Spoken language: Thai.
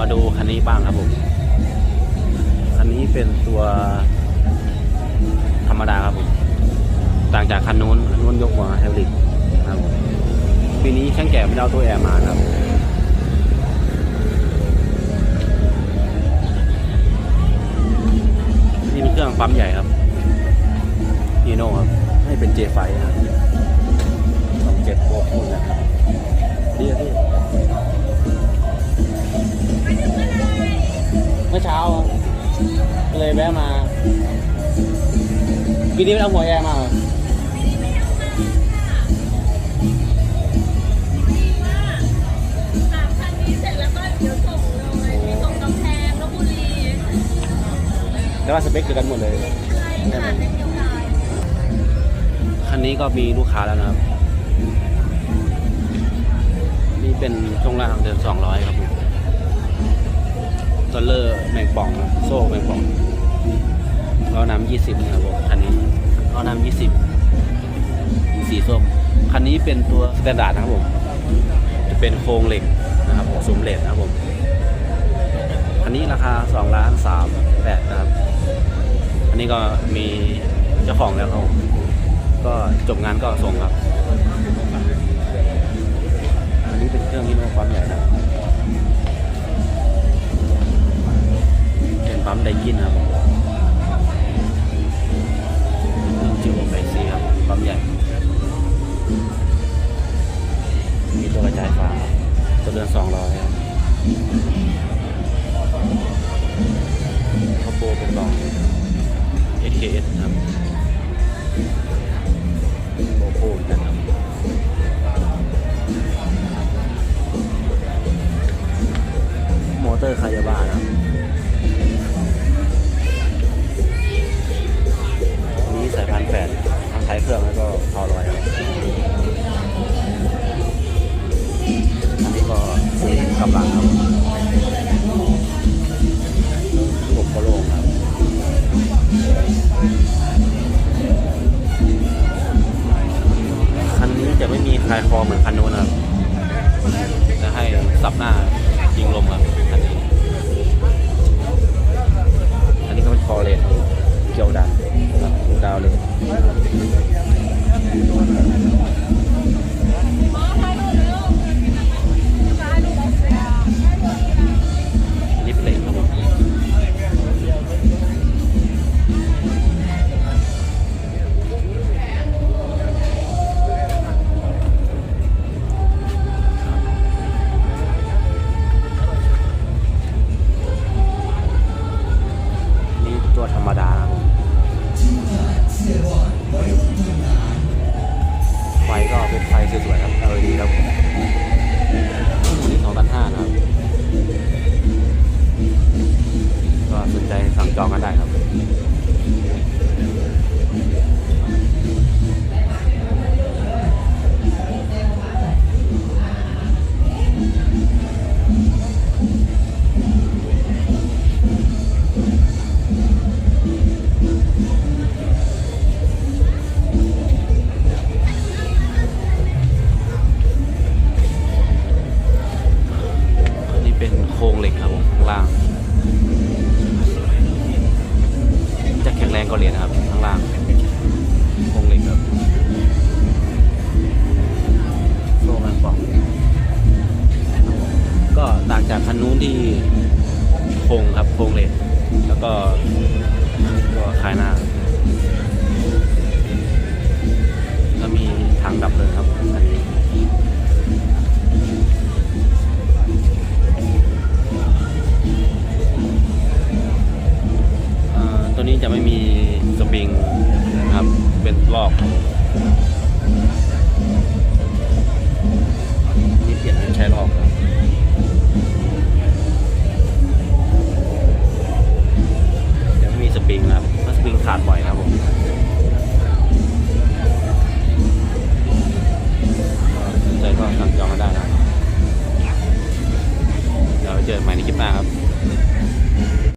มาดูคันนี้บ้างครับผม คันนี้เป็นตัวธรรมดาครับผม ต่างจากคันนู้นคันนู้นยกหัวไฮบริดครับผมปีนี้ช่างแก่ไม่ได้เอาตัวแอร์มาครับนี่เป็นเครื่องปั๊มใหญ่ครับฮีโน่ครับ ให้เป็นเจไฟครับ ปีนี้ไม่เอาหัวแอร์มาเหรอสามคันนี้เสร็จแล้วก็เดี๋ยวส่งเลยมีส่งกำแพงลบบุรีแต่ว่าสเปคเดียวกันหมดเลยใช่ค่ะเป็นเดียวกันคันนี้ก็มีลูกค้าแล้วนะครับ นี่เป็นช่วงล่างเดิน200ครับผมตอลเลอร์แมงป่องครับโซ่แมงป่อง ล้อน้ำ20นะครับผมคันนี้ล้อน้ำ20สีส้มคันนี้เป็นตัวสแตนดาร์ดนะครับผม จะเป็นโครงเหล็กนะครับผมซุ้มเหล็กนะครับผมคันนี้ราคา2ล้าน3แปดนะครับ อันนี้ก็มีเจ้าของแล้วครับผมก็จบงานก็ส่งครับ อันนี้เป็นเครื่องที่มันความใหญ่นะเป็นปั๊มไดกินครับ จะไม่มีคลายคอเหมือนคันนู้นนะครับ จะให้สับหน้ายิงลมครับ จองกันได้ครับโครงเหล็กครับผมข้างล่าง แข็งแรงก็เหรียญนะครับ ข้างล่างโครงเหล็กครับโซ่แมงป่องก็ต่างจากคันนู้นที่โครงครับโครงเหล็กแล้วก็ตัวคลายหน้าแล้วมีทางดับเลย สปริงนะครับเป็นลอกครับนี่เปลี่ยนเป็นใช้ลอกครับ